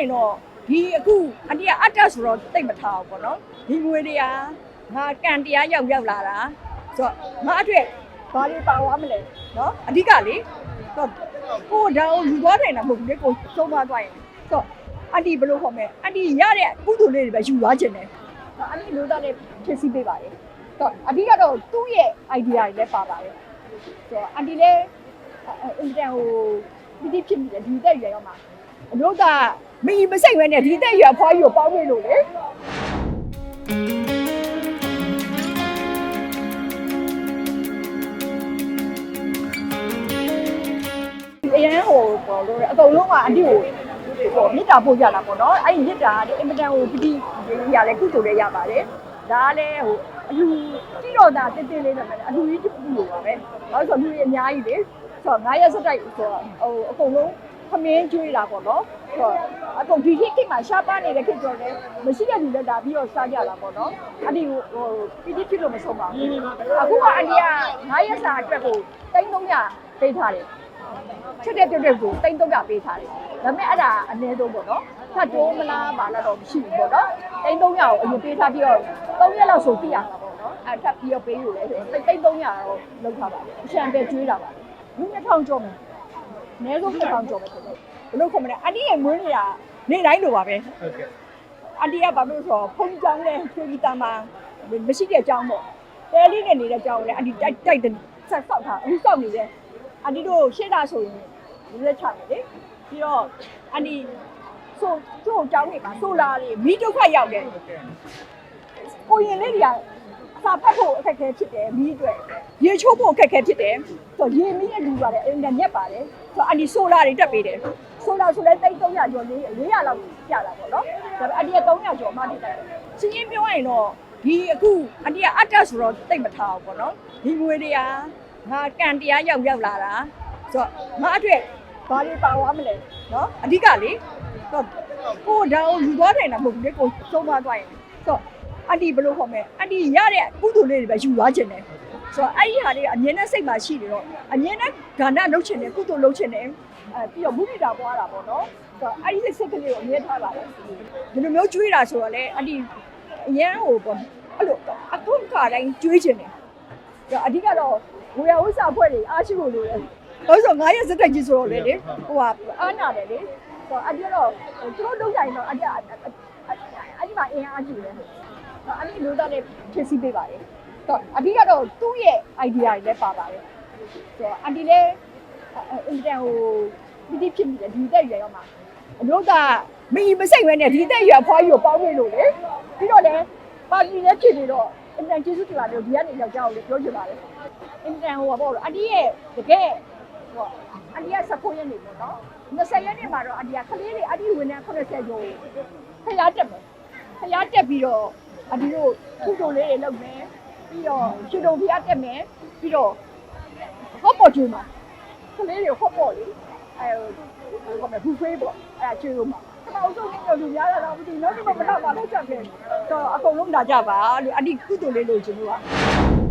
ရင်တော့ဒီအခုအန်တီကအတ္တဆိုတော့တိတ်မထားဘူးပေါ့နော်ဒီငွေတွေကငါကန်တရားရောက်ရောက်လာတာဆိုတော့ငါအတွက်ဘာတွေပါသွားမလဲနော်အဓိကလေဆိုတော့ကိုဒါကိုယူသွားတယ်တာမဟုတ်ဘူးလေကိုသုံးသွားသွားရင်ဆိုတော့အန်တီဘယ်လိုခေါ်မလဲအန်တီရတဲ့ကုသိုလ်လေးတွေပဲယူသွားခြင်းတယ်အန်တီလိုသားနဲ့ဖြစ်စီပေးပါလေဆိုတော့အဓိကတော့သူ့ရဲ့ idea တွေလည်းပါပါတယ်ဆိုတော့အန်တီလည်းအင်တန်ဟိုဒီဒီဖြစ်မိတယ်ဒီတက်ရွယ်ရောက်မှာအလို့က မီမစိတ်ဝဲနဲ့ဒီတက်ရွယ်အဖွားကြီးကိုပေါင်းပေးလို့လေအရင်ဟိုပေါ်လို့အကုန်လုံးကအတိကိုဟိုမြစ်တာပို့ကြတာပေါ့နော်အဲ့ဒီမြစ်တာကလေအင်မတန်ဟိုပတိရလဲကုသိုလ်လေးရပါတယ်ဒါကလည်းဟိုအလူကြည့်တော့တာတင်းတင်းလေးနဲ့ပဲအလူကြီးတစ်ခုလိုပါပဲဘာလို့ဆိုလူကြီးအများကြီးလေဆိုတော့9ရက်စက်တိုက်ဆိုတော့ဟိုအကုန်လုံးခမင်းကျွေးတာပေါ့နော်ဆိုတော့ အကုန်ဒီခေတ်မှာရှားပါနေတဲ့ခေတ်ကြောင့်လည်းမရှိတဲ့လူလည်းဒါပြီးတော့စားကြတာပေါ့နော်အဲ့ဒီဟိုပတိဖြစ်လို့မဆုံးပါဘူးအခုကအန်ဒီက9ရက်စာအတွက်ကို3300ပေးထားတယ်ချက်တဲ့ပြုတ်တဲ့ကိုတိမ့်တော့ပြပေးထားတယ်။ဒါပေမဲ့အဲ့ဒါအနည်းဆုံးပေါ့နော်။ထပ်တိုးမလားပါလားတော့မရှိဘူးပေါ့နော်။တိမ့်300ကိုအရင်ပေးထားပြီးတော့3ရက်လောက်ဆိုပြရမှာပေါ့နော်။အဲ့ထပ်ပြီးတော့ပေးလို့လဲဆိုရင်တိမ့်300တော့လောက်ထားပါလေ။အရှံပဲကျွေးတာပါလေ။လူ2000ကျော်မယ်။အနည်းဆုံး2000ကျော်မယ်ဆိုတော့ဘလို့ခေါ်မလဲ။အန်ဒီရဲ့မွေးနေတာ နေ့တိုင်းလိုပါပဲဟုတ်ကဲ့။အန်ဒီကဘာလို့ဆိုတော့ဖုန်းကြောင်းလဲကျွေးပြီးသားမှာမရှိတဲ့အကြောင်းပေါ့။တဲလေးနဲ့နေတဲ့အကြောင်းလဲအန်ဒီတိုက်တိုက်တယ်ဆက်ဆောက်ထားအခုဆောက်နေတယ်။အန်ဒီတို့ရှေ့တာဆိုရင်လက်ချတယ်လေပြီးတော့အန်ဒီဆိုသူ့အကြောင်းတွေမှာဆိုလာတွေမိဒုက္ခရောက်တယ်ကိုရင်လေးတွေကအစာဖတ်ဖို့အခက်အခဲဖြစ်တယ်မိအတွက်ရေချိုးဖို့အခက်အခဲဖြစ်တယ်ဆိုတော့ရေမိနဲ့လူပါတယ်အင်တာနက်ပါတယ်ဆိုတော့အန်ဒီဆိုလာတွေတက်ပေးတယ် ဆိုလာဆိုလဲတိတ်300ကျော်လေး400လောက်ကျတာပေါ့နော်ဒါပေမဲ့အန်ဒီက300ကျော်မှတည်တယ်ချင်းချင်းပြောရရင်တော့ဒီအခုအန်ဒီကအတ္တဆိုတော့တိတ်မထားဘူးပေါ့နော်ဒီငွေတွေကငါကန်တရားရောက်ရောက်လာတာဆိုတော့ငါအတွက်ဘာတွေပါသွားမလဲနော်အဓိကလေဆိုတော့ကိုဒါကိုယူသွားတယ်တာမဟုတ်ဘူးလေကိုသုံးသွားသွားရင်ဆိုတော့အန်တီဘယ်လိုခေါ်မလဲအန်တီရတဲ့ကုသိုလ်လေးတွေပဲယူသွားခြင်းတယ် ဆိုတော့အဲ့ဒီဟာတွေကအမြဲတမ်းစိတ်မှာရှိနေတော့အမြဲတမ်းဂန္ဓလုပ်ခြင်းတယ်ကုသိုလ်လုပ်ခြင်းတယ်အဲပြီးတော့မုဒိတာပွားတာပေါ့နော်ဆိုတော့အဲ့ဒီစိတ်ကလေးကိုအမြဲထားပါလေဒီလိုမျိုးကျွေးတာဆိုတော့လေအန်တီအရန်ဟိုပေါ့အဲ့လိုအခုခါတိုင်းကျွေးခြင်းတယ်အဓိကတော့ဝေယဥစ္စာဖွဲ့တွေအားရှိဖို့လိုတယ်ဘာလို့ဆို9ရက်စက်တက်ကြီးဆိုတော့လေလေဟိုဟာအားနာတယ်လေဆိုတော့အဒီတော့သူတို့လုပ်ကြရင်တော့အဒီအဒီမှာအင်အားကြီးတယ်အဲ့ဒီလိုသားနဲ့ဖြစ်စီပေးပါတယ် တော့အဓိကတော့သူ့ရဲ့ idea တွေလည်းပါပါတယ်ဆိုတော့အန်ဒီလည်းအင်တန်ဟိုပတိဖြစ်မိတယ်ဒီတက်ရွယ်ရောက်မှာအလို့ကမီမစိတ်ဝဲနဲ့ဒီတက်ရွယ်အဖွားကြီးကိုပေါင်းပေးလို့လေပြီးတော့လည်းပါတီလည်းဖြစ်နေတော့အင်တန်ကျေးဇူးတင်ပါတယ်ဒီကနေယောက်ျားကိုလည်းပြောချင်ပါတယ်အင်တန်ဟိုပါပေါ့အန်ဒီရဲ့တကယ်ဟိုအန်ဒီက16ရက်နေပေါ့နော်20ရက်နေမှာတော့အန်ဒီကကလေးတွေအန်ဒီဝင်နေ80ကျော်ဖျားတက်မယ်ဖျားတက်ပြီးတော့အန်ဒီတို့ခုတုံလေးတွေလုပ်မယ် ပြီးတော့ရှူတုံဖျားတက်မယ်ပြီးတော့ဟော့ပေါ်ကျွေးမှာကလေးတွေဟော့ပေါ်လေအဲဟိုကဘူးဖေးပေါ့အဲကျွေးလို့မှာအောင်ဆုံးနေလူများလာတော့မသိဘူးနောက်ဒီမှာမတော့ပါတော့ချက်ခဲ့တော့အကုန်လုံးလာကြပါလို့အန်ဒီကုတုံလေးလို့ကျွန်တော်က